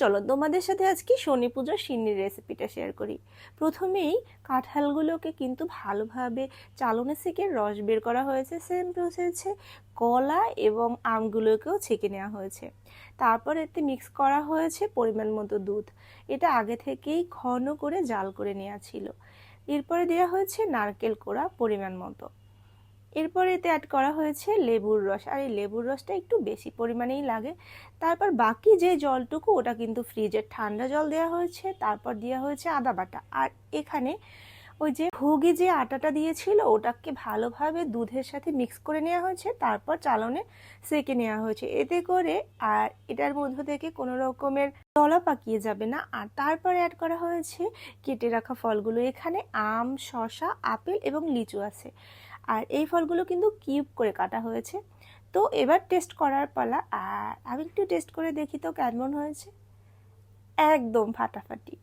চলো তোমাদের সাথে আজকে শনি পুজোর সিন্নির রেসিপিটা শেয়ার করি। প্রথমেই কাঁঠালগুলোকে কিন্তু ভালোভাবে চালনে সেকে রস বের করা হয়েছে সেম প্রসেসে কলা এবং আমগুলোকেও ছেঁকে নেওয়া হয়েছে। তারপর এতে মিক্স করা হয়েছে পরিমাণ মতো দুধ। এটা আগে থেকেই ঘন করে জাল করে নেওয়া ছিল। এরপরে দেওয়া হয়েছে নারকেল কোড়া পরিমাণ মতো। এরপর এতে অ্যাড করা হয়েছে লেবুর রস। আর এই লেবুর রসটা একটু বেশি পরিমাণেই লাগে। তারপর বাকি যে জলটুকু, ওটা কিন্তু ফ্রিজের ঠান্ডা জল দেওয়া হয়েছে। তারপর দেওয়া হয়েছে আদা বাটা। আর এখানে ওই যে ভুগি যে আটাটা দিয়েছিল, ওটাকে ভালোভাবে দুধের সাথে মিক্স করে নেওয়া হয়েছে, তারপর চালনে সেকে নেওয়া হয়েছে। এতে করে আর এটার মধ্য থেকে কোনো রকমের দলা পাকিয়ে যাবে না। আর তারপরে অ্যাড করা হয়েছে কেটে রাখা ফলগুলো। এখানে আম, শসা, আপেল এবং লিচু আছে। আর এই ফলগুলো কিন্তু কিউব করে কাটা হয়েছে। তো এবার টেস্ট করার পালা। আর আমি একটু টেস্ট করে দেখি তো কেমন হয়েছে। একদম ফাটাফাটি।